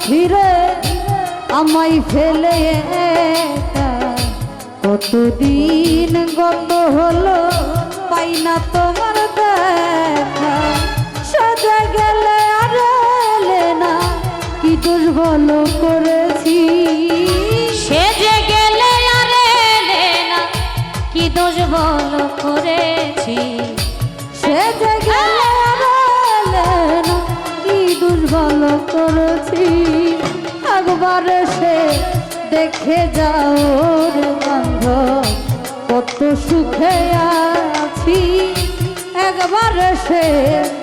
সাথী রে আমায় ফেলে কতদিন গত হলো পাই না তোমার দেখা। সাজা গেলে দেখে যাও রে বান্ধব, কত সুখে আছি। একবার সে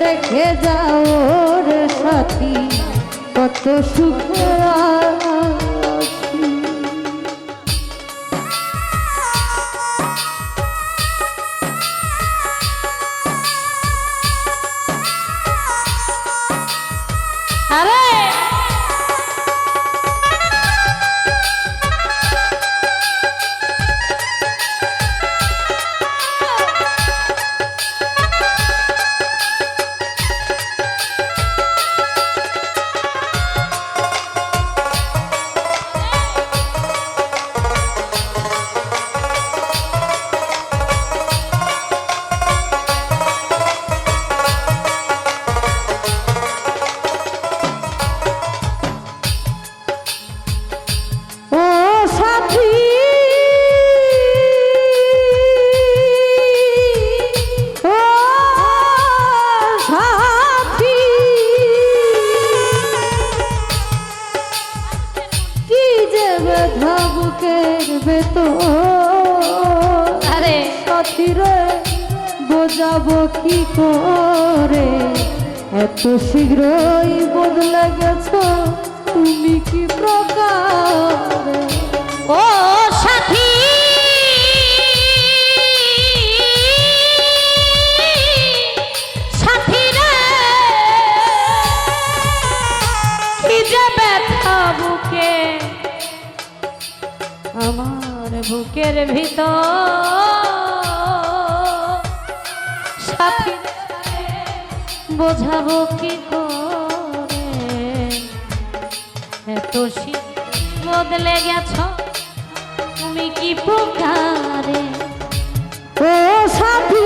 দেখে যাও রে সাথী, কত সুখে আরে কি করে? এত শীঘ্রই বদলে গেছো, তুমি কি প্রকার? ও সাথী! সাথী রে! কি যে ব্যথা আমার বুকের ভিতর সাথী বোঝাবো কি করে? এত শীত বদলে গেছ তুমি কি পোকারে ও সাথী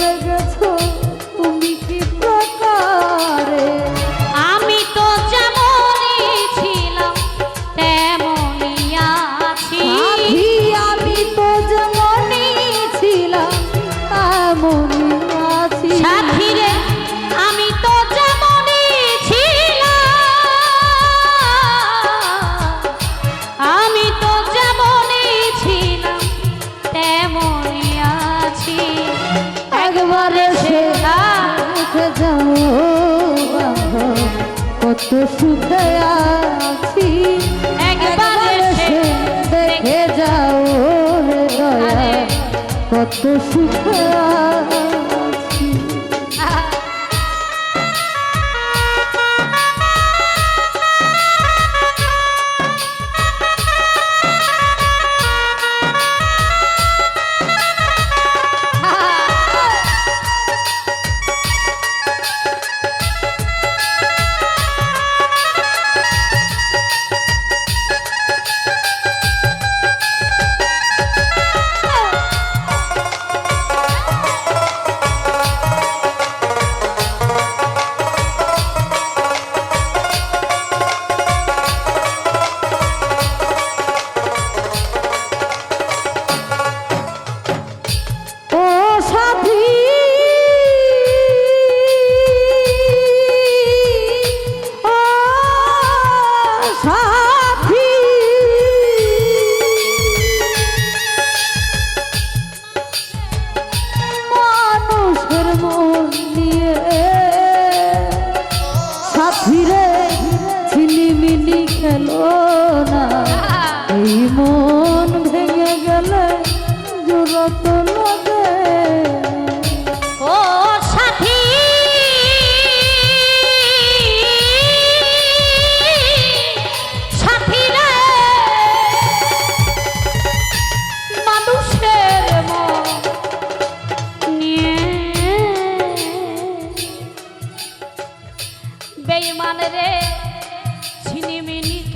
কত সুখে আছি। একবার দেখে যাও রে দয়া। কত সুখে আছি।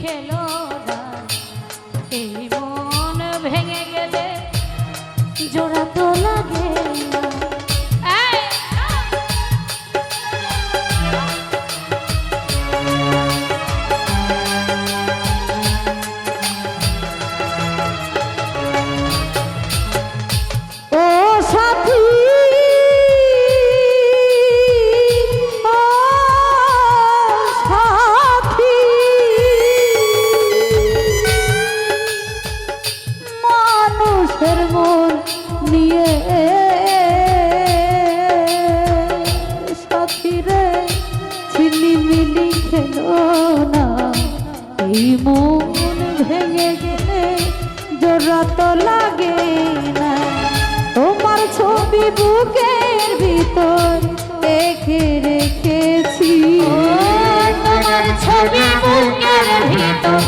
hello. জোড়া তো লাগে না। তোমার ছবি বুকের ভিতর দেখে রেখেছি। তোমার ছবি বুকের ভিতর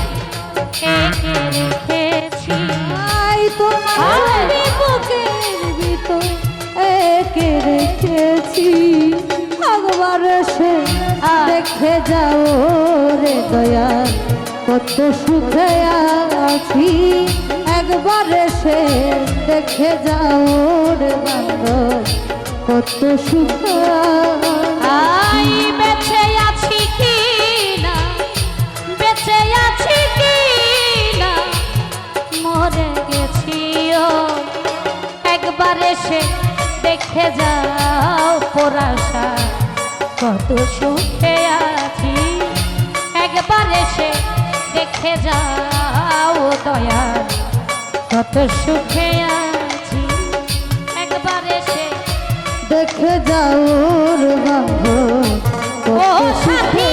এঁকে রেখেছি। তোমার ছবি বুকের ভিতর একে রেখেছি। একবার সে দেখে যাও রে দয়া কত সুখে আছি। একবার সে দেখে যাও রে বান্ধব কত সুখে আই বেঁচে আছি কি না? বেঁচে আছি কি না? মরে গেছি একবার এসে দেখে যাও পরাশা, কত সুখে আছি। একবার এসে দেখে যাও দয়া কত সুখে আছি। একবার এসে দেখে যাও রে ও সাথী!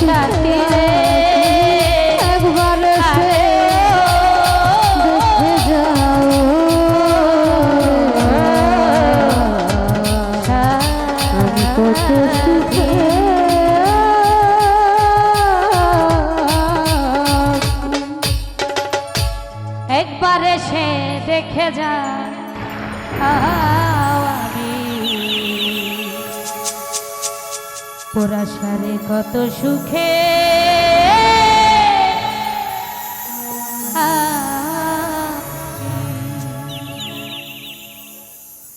সাথী একবার এসে দেখে যা। আমি। সারে কত সুখে